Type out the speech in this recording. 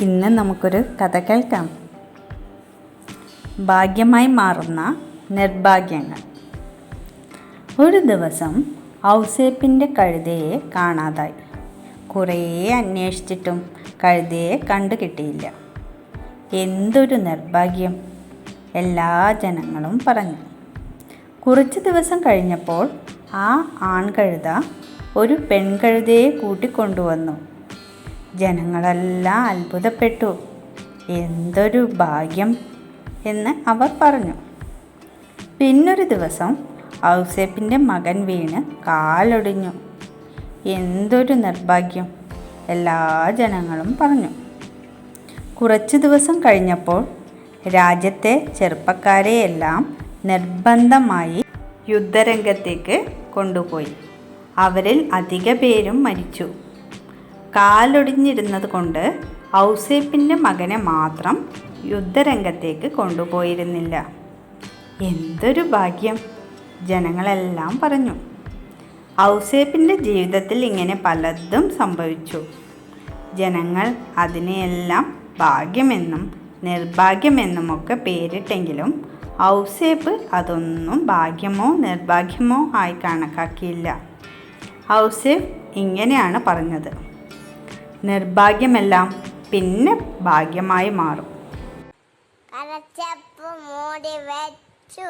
ഇന്ന് നമുക്കൊരു കഥ കേൾക്കാം. ഭാഗ്യമായി മാറുന്ന നിർഭാഗ്യങ്ങൾ. ഒരു ദിവസം ഔസേപ്പിന്റെ കഴുതയെ കാണാതായി. കുറേ അന്വേഷിച്ചിട്ടും കഴുതയെ കണ്ടു കിട്ടിയില്ല. എന്തൊരു നിർഭാഗ്യം എല്ലാ ജനങ്ങളും പറഞ്ഞു. കുറച്ച് ദിവസം കഴിഞ്ഞപ്പോൾ ആ ആൺകഴുത ഒരു പെൺകഴുതയെ കൂട്ടിക്കൊണ്ടുവന്നു. ജനങ്ങളെല്ലാം അത്ഭുതപ്പെട്ടു. എന്തൊരു ഭാഗ്യം എന്ന് അവർ പറഞ്ഞു. പിന്നൊരു ദിവസം ഔസേപ്പിന്റെ മകൻ വീണ് കാലൊടിഞ്ഞു. എന്തൊരു നിർഭാഗ്യം എല്ലാ ജനങ്ങളും പറഞ്ഞു. കുറച്ച് ദിവസം കഴിഞ്ഞപ്പോൾ രാജ്യത്തെ ചെറുപ്പക്കാരെയെല്ലാം നിർബന്ധമായി യുദ്ധരംഗത്തേക്ക് കൊണ്ടുപോയി. അവരിൽ അധിക പേരും മരിച്ചു. കാലൊടിഞ്ഞിരുന്നത് കൊണ്ട് ഔസേപ്പിന്റെ മകനെ മാത്രം യുദ്ധരംഗത്തേക്ക് കൊണ്ടുപോയിരുന്നില്ല. എന്തൊരു ഭാഗ്യം ജനങ്ങളെല്ലാം പറഞ്ഞു. ഔസേപ്പിന്റെ ജീവിതത്തിൽ ഇങ്ങനെ പലതും സംഭവിച്ചു. ജനങ്ങൾ അതിനെയെല്ലാം ഭാഗ്യമെന്നും നിർഭാഗ്യമെന്നുമൊക്കെ പേരിട്ടെങ്കിലും ഔസേപ്പ് അതൊന്നും ഭാഗ്യമോ നിർഭാഗ്യമോ ആയി കണക്കാക്കിയില്ല. ഔസേപ്പ് ഇങ്ങനെയാണ് പറഞ്ഞത്. നിർഭാഗ്യമെല്ലാം പിന്നെ ഭാഗ്യമായി മാറും. മൂടി വെച്ചു.